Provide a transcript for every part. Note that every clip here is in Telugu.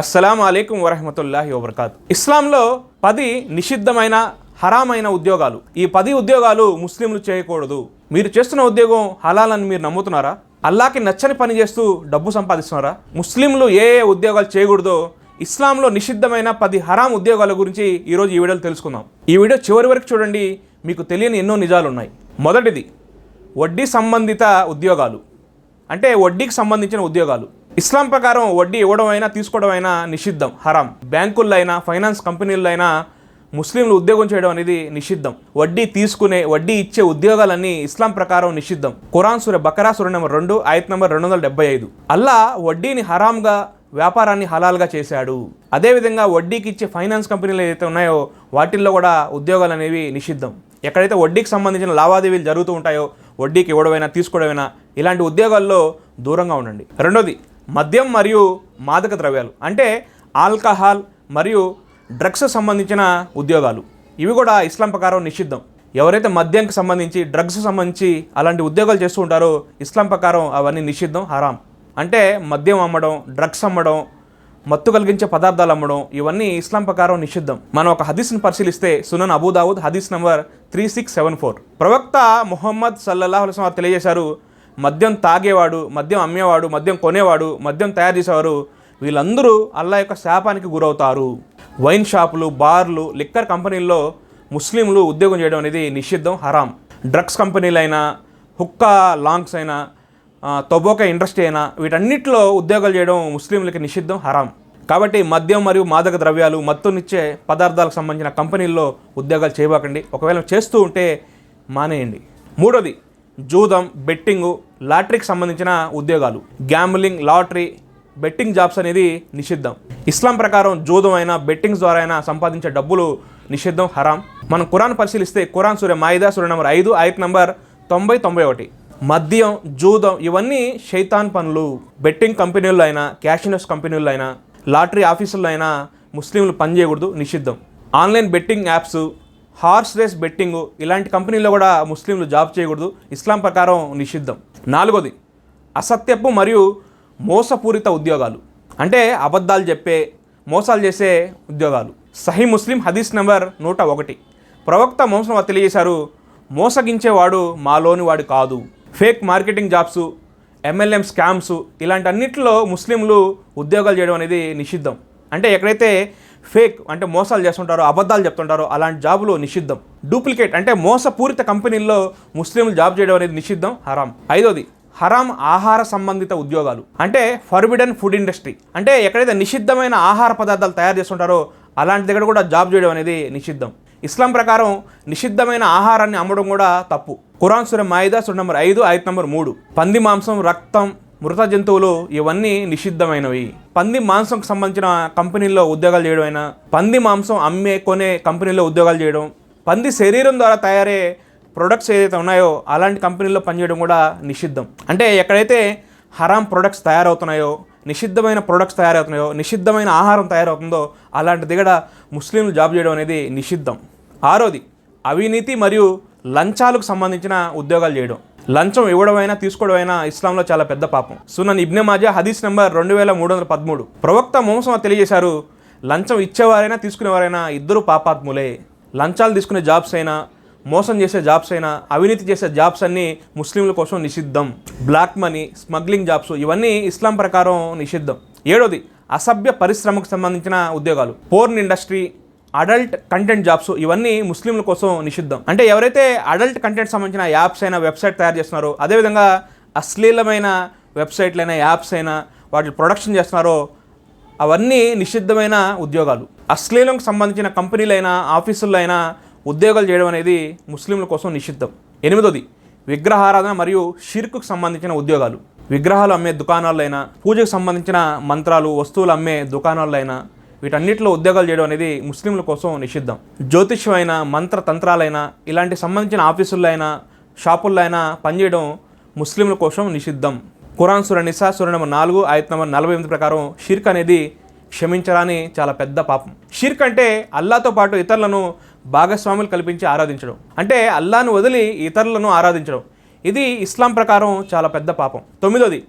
అస్సలం అయికం వరహమతుల్లాహి వబర్కాత్. ఇస్లాంలో పది నిషిద్ధమైన హరామైన ఉద్యోగాలు. ఈ పది ఉద్యోగాలు ముస్లింలు చేయకూడదు. మీరు చేస్తున్న ఉద్యోగం హలాల్ అని మీరు నమ్ముతున్నారా? అల్లాకి నచ్చని పని చేస్తూ డబ్బు సంపాదిస్తున్నారా? ముస్లింలు ఏ ఏ ఉద్యోగాలు చేయకూడదో ఇస్లాంలో నిషిద్ధమైన పది హరాం ఉద్యోగాల గురించి ఈరోజు ఈ వీడియోలో తెలుసుకుందాం. ఈ వీడియో చివరి వరకు చూడండి. మీకు తెలియని ఎన్నో నిజాలు ఉన్నాయి మొదటిది వడ్డీ సంబంధిత ఉద్యోగాలు. అంటే వడ్డీకి సంబంధించిన ఉద్యోగాలు. ఇస్లాం ప్రకారం వడ్డీ ఇవ్వడం అయినా తీసుకోవడం అయినా నిషిద్ధం. హరాం. బ్యాంకుల్లో అయినా ఫైనాన్స్ కంపెనీల్లో అయినా ముస్లింలు ఉద్యోగం చేయడం అనేది నిషిద్ధం. వడ్డీ తీసుకునే వడ్డీ ఇచ్చే ఉద్యోగాలన్నీ ఇస్లాం ప్రకారం నిషిద్ధం. ఖురాన్ సూర్య బకరా సూర్య నెంబర్ రెండు ఆయత్ నెంబర్ రెండు వందల డెబ్బై ఐదు. అల్లా వడ్డీని హరాంగా వ్యాపారాన్ని హలాల్గా చేశాడు. అదేవిధంగా వడ్డీకి ఇచ్చే ఫైనాన్స్ కంపెనీలు ఏదైతే ఉన్నాయో వాటిల్లో కూడా ఉద్యోగాలు అనేవి నిషిద్ధం. ఎక్కడైతే వడ్డీకి సంబంధించిన లావాదేవీలు జరుగుతూ ఉంటాయో వడ్డీకి ఇవ్వడమైనా తీసుకోవడమైనా ఇలాంటి ఉద్యోగాల్లో దూరంగా ఉండండి. రెండోది మద్యం మరియు మాదక ద్రవ్యాలు అంటే ఆల్కహాల్ మరియు డ్రగ్స్ సంబంధించిన ఉద్యోగాలు. ఇవి కూడా ఇస్లాం ప్రకారం నిషిద్ధం. ఎవరైతే మద్యంకి సంబంధించి డ్రగ్స్ సంబంధించి అలాంటి ఉద్యోగాలు చేస్తూ ఉంటారో ఇస్లాం ప్రకారం అవన్నీ నిషిద్ధం హరాం. అంటే మద్యం అమ్మడం డ్రగ్స్ అమ్మడం మత్తు కలిగించే పదార్థాలు అమ్మడం ఇవన్నీ ఇస్లాం ప్రకారం నిషిద్ధం. మనం ఒక హదీస్ని పరిశీలిస్తే సునన్ అబూదావుద్ హదీస్ number three six seven four. ప్రవక్త ముహమ్మద్ సల్లల్లాహు అలైస్ తెలియజేశారు మద్యం తాగేవాడు మద్యం అమ్మేవాడు మద్యం కొనేవాడు మద్యం తయారు చేసేవారు వీళ్ళందరూ అల్లా యొక్క శాపానికి గురవుతారు. వైన్ షాపులు బార్లు లిక్కర్ కంపెనీల్లో ముస్లింలు ఉద్యోగం చేయడం అనేది నిషిద్ధం హరాం. డ్రగ్స్ కంపెనీలైనా హుక్కా లాంగ్స్ అయినా ఆ, ఇండస్ట్రీ అయినా వీటన్నిటిలో ఉద్యోగాలు చేయడం ముస్లింలకి నిషిద్ధం హరాం. కాబట్టి మద్యం మరియు మాదక ద్రవ్యాలు మత్తునిచ్చే పదార్థాలకు సంబంధించిన కంపెనీల్లో ఉద్యోగాలు చేయబాకండి. ఒకవేళ చేస్తూ ఉంటే మానేయండి. మూడోది జూదం బెట్టింగు లాటరీకి సంబంధించిన ఉద్యోగాలు. గ్యాంబ్లింగ్ లాటరీ బెట్టింగ్ జాబ్స్ అనేది నిషిద్ధం. ఇస్లాం ప్రకారం జూదం అయినా బెట్టింగ్స్ ద్వారా అయినా సంపాదించే డబ్బులు నిషిద్ధం హరాం. మనం ఖురాన్ పరిశీలిస్తే ఖురాన్ సూర్య మాయిదా సూర్య నంబర్ ఐదు ఆయత్ నంబర్ తొంభై తొంభై ఒకటి. మద్యం జూదం ఇవన్నీ శైతాన్ పనులు. బెట్టింగ్ కంపెనీల్లో అయినా క్యాషినస్ కంపెనీల్లో అయినా లాటరీ ఆఫీసుల్లో అయినా ముస్లింలు పనిచేయకూడదు నిషిద్ధం. Online betting apps horse race betting ఇలాంటి కంపెనీల్లో కూడా ముస్లింలు జాబ్ చేయకూడదు ఇస్లాం ప్రకారం నిషిద్ధం. నాలుగోది అసత్యపు మరియు మోసపూరిత ఉద్యోగాలు. అంటే అబద్ధాలు చెప్పే మోసాలు చేసే ఉద్యోగాలు. సహీ ముస్లిం హదీస్ నెంబర్ నూట ఒకటి. ప్రవక్త మోసం తెలియజేశారు మోసగించేవాడు మాలోని వాడు కాదు. Fake marketing jobs MLM scams ఇలాంటి అన్నింటిలో ముస్లింలు ఉద్యోగాలు చేయడం అనేది నిషిద్ధం. అంటే ఎక్కడైతే ఫేక్ అంటే మోసాలు చేస్తుంటారు అబద్ధాలు చెప్తుంటారు అలాంటి జాబులు నిషిద్ధం. డూప్లికేట్ అంటే మోసపూరిత కంపెనీల్లో ముస్లింలు జాబ్ చేయడం అనేది నిషిద్ధం హరాం. ఐదోది హరాం ఆహార సంబంధిత ఉద్యోగాలు. అంటే ఫర్బిడన్ ఫుడ్ ఇండస్ట్రీ. అంటే ఎక్కడైతే నిషిద్ధమైన ఆహార పదార్థాలు తయారు చేస్తుంటారో అలాంటి దగ్గర కూడా జాబ్ చేయడం అనేది నిషిద్ధం. ఇస్లాం ప్రకారం నిషిద్ధమైన ఆహారాన్ని అమ్మడం కూడా తప్పు. ఖురాన్ సుర మాయిదా సుర నంబర్ ఐదు ఐదు నంబర్ మూడు. పంది మాంసం రక్తం మృత జంతువులు ఇవన్నీ నిషిద్ధమైనవి. పంది మాంసంకు సంబంధించిన కంపెనీల్లో ఉద్యోగాలు చేయడం అయినా పంది మాంసం అమ్మే కొనే కంపెనీల్లో ఉద్యోగాలు చేయడం పంది శరీరం ద్వారా తయారయ్యే ప్రొడక్ట్స్ ఏదైతే ఉన్నాయో అలాంటి కంపెనీల్లో పనిచేయడం కూడా నిషిద్ధం. అంటే ఎక్కడైతే హరాం ప్రొడక్ట్స్ తయారవుతున్నాయో నిషిద్ధమైన ప్రొడక్ట్స్ తయారవుతున్నాయో నిషిద్ధమైన ఆహారం తయారవుతుందో అలాంటి దిగడ ముస్లింలు జాబ్ చేయడం అనేది నిషిద్ధం. ఆరోది అవినీతి మరియు లంచాలకు సంబంధించిన ఉద్యోగాలు చేయడం. లంచం ఇవ్వడమైనా తీసుకోవడమైనా ఇస్లాంలో చాలా పెద్ద పాపం. సునన్ ఇబ్నె మాజా హదీస్ నెంబర్ రెండు వేల మూడు వందల పదమూడు. ప్రవక్త మోసం తెలియజేశారు లంచం ఇచ్చేవారైనా తీసుకునేవారైనా ఇద్దరు పాపాత్ములే. లంచాలు తీసుకునే జాబ్స్ అయినా మోసం చేసే జాబ్స్ అయినా అవినీతి చేసే జాబ్స్ అన్నీ ముస్లింల కోసం నిషిద్ధం. బ్లాక్ మనీ స్మగ్లింగ్ జాబ్స్ ఇవన్నీ ఇస్లాం ప్రకారం నిషిద్ధం. ఏడోది అసభ్య పరిశ్రమకు సంబంధించిన ఉద్యోగాలు. Porn industry adult content jobs ఇవన్నీ ముస్లింల కోసం నిషిద్ధం. అంటే ఎవరైతే అడల్ట్ కంటెంట్ సంబంధించిన యాప్స్ అయినా వెబ్సైట్ తయారు చేస్తున్నారో అదేవిధంగా అశ్లీలమైన వెబ్సైట్లైనా యాప్స్ అయినా వాటి ప్రొడక్షన్ చేస్తున్నారో అవన్నీ నిషిద్ధమైన ఉద్యోగాలు. అశ్లీలంకి సంబంధించిన కంపెనీలైనా ఆఫీసుల్లో అయినా ఉద్యోగాలు చేయడం అనేది ముస్లింల కోసం నిషిద్ధం. ఎనిమిదోది విగ్రహారాధన మరియు షిర్కుకు సంబంధించిన ఉద్యోగాలు. విగ్రహాలు అమ్మే దుకాణాల్లో అయినా పూజకు సంబంధించిన మంత్రాలు వస్తువులు అమ్మే దుకాణాల్లో అయినా వీటన్నిటిలో ఉద్యోగాలు చేయడం అనేది ముస్లింల కోసం నిషిద్ధం. జ్యోతిష్యం మంత్ర తంత్రాలైనా ఇలాంటి సంబంధించిన ఆఫీసుల్లో అయినా షాపుల్లో అయినా పనిచేయడం ముస్లింల కోసం నిషిద్ధం. ఖురాన్ సుర నిసా సుర నెంబర్ నాలుగు ఆయత్ నెంబర్ నలభై ఎనిమిది ప్రకారం షిర్క్ అనేది క్షమించరాని చాలా పెద్ద పాపం. షిర్క్ అంటే అల్లాతో పాటు ఇతరులను భాగస్వాములు కల్పించి ఆరాధించడం. అంటే అల్లాను వదిలి ఇతరులను ఆరాధించడం. ఇది ఇస్లాం ప్రకారం చాలా పెద్ద పాపం. తొమ్మిదోది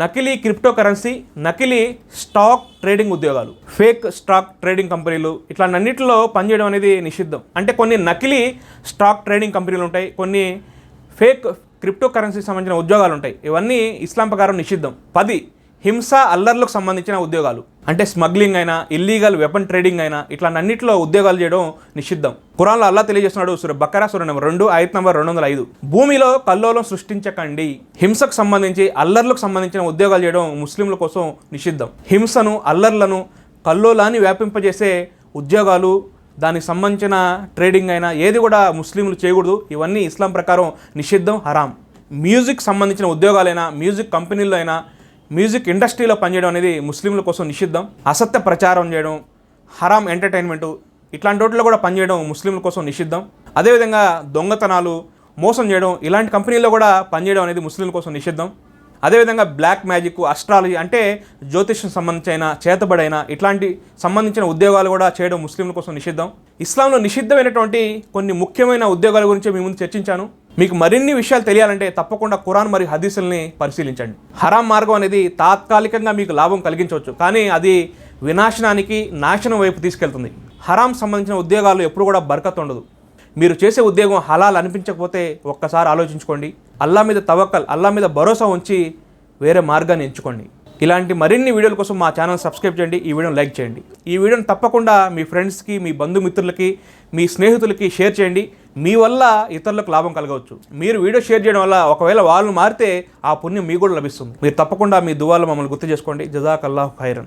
నకిలీ క్రిప్టో కరెన్సీ నకిలీ స్టాక్ ట్రేడింగ్ ఉద్యోగాలు ఫేక్ స్టాక్ ట్రేడింగ్ కంపెనీలు ఇట్లాంటిన్నింటిలో పనిచేయడం అనేది నిషిద్ధం. అంటే కొన్ని నకిలీ స్టాక్ ట్రేడింగ్ కంపెనీలు ఉంటాయి కొన్ని ఫేక్ క్రిప్టో కరెన్సీకి సంబంధించిన ఉద్యోగాలు ఉంటాయి. ఇవన్నీ ఇస్లాం ప్రకారం నిషిద్ధం. పది హింస అల్లర్లకు సంబంధించిన ఉద్యోగాలు. అంటే స్మగ్లింగ్ అయినా ఇల్లీగల్ వెపన్ ట్రేడింగ్ అయినా ఇట్లాంటి అన్నింటిలో ఉద్యోగాలు చేయడం నిషిద్ధం. ఖురాన్లో అల్లా తెలియజేస్తున్నాడు సుర బకరా సుర నెంబర్ రెండు ఐదు నంబర్ రెండు వందల ఐదు భూమిలో కల్లోలం సృష్టించకండి. హింసకు సంబంధించి అల్లర్లకు సంబంధించిన ఉద్యోగాలు చేయడం ముస్లింల కోసం నిషిద్ధం. హింసను అల్లర్లను కల్లోలాన్ని వ్యాపింపజేసే ఉద్యోగాలు దానికి సంబంధించిన ట్రేడింగ్ అయినా ఏది కూడా ముస్లింలు చేయకూడదు. ఇవన్నీ ఇస్లాం ప్రకారం నిషిద్ధం హరాం. మ్యూజిక్ సంబంధించిన ఉద్యోగాలైనా మ్యూజిక్ కంపెనీల్లో అయినా మ్యూజిక్ ఇండస్ట్రీలో పనిచేయడం అనేది ముస్లింల కోసం నిషిద్ధం అసత్య ప్రచారం చేయడం హరాం ఎంటర్టైన్మెంటు ఇట్లాంటి వాటిలో కూడా పనిచేయడం ముస్లింల కోసం నిషిద్ధం. అదేవిధంగా దొంగతనాలు మోసం చేయడం ఇలాంటి కంపెనీల్లో కూడా పనిచేయడం అనేది ముస్లింల కోసం నిషిద్ధం. అదేవిధంగా బ్లాక్ మ్యాజిక్ అస్ట్రాలజీ అంటే జ్యోతిష్యం సంబంధించిన చేతబడైన ఇట్లాంటి సంబంధించిన ఉద్యోగాలు కూడా చేయడం ముస్లింల కోసం నిషిద్ధం. ఇస్లాంలో నిషిద్ధమైనటువంటి కొన్ని ముఖ్యమైన ఉద్యోగాల గురించి మీ ముందు చర్చించాను. మీకు మరిన్ని విషయాలు తెలియాలంటే తప్పకుండా ఖురాన్ మరియు హదీసుల్ని పరిశీలించండి. హరాం మార్గం అనేది తాత్కాలికంగా మీకు లాభం కలిగించవచ్చు. కానీ అది వినాశనానికి నాశనం వైపు తీసుకెళ్తుంది. హరాం సంబంధించిన ఉద్యోగాలు ఎప్పుడు కూడా బరకత్ ఉండదు. మీరు చేసే ఉద్యోగం హలాల్ అనిపించకపోతే ఒక్కసారి ఆలోచించుకోండి. అల్లా మీద తవక్కల్ అల్లా మీద భరోసా ఉంచి వేరే మార్గాన్ని ఎంచుకోండి. ఇలాంటి మరిన్ని వీడియోల కోసం మా ఛానల్ సబ్స్క్రైబ్ చేయండి ఈ వీడియోని లైక్ చేయండి. ఈ వీడియోని తప్పకుండా మీ ఫ్రెండ్స్కి మీ బంధుమిత్రులకి మీ స్నేహితులకి షేర్ చేయండి. మీ వల్ల ఇతరులకు లాభం కలగవచ్చు. మీరు వీడియో షేర్ చేయడం వల్ల ఒకవేళ వాళ్ళు మారితే ఆ పుణ్యం మీకు కూడా లభిస్తుంది. మీరు తప్పకుండా మీ దువాలు మమ్మల్ని గుర్తు చేసుకోండి. జజాక్ ఖైరన్.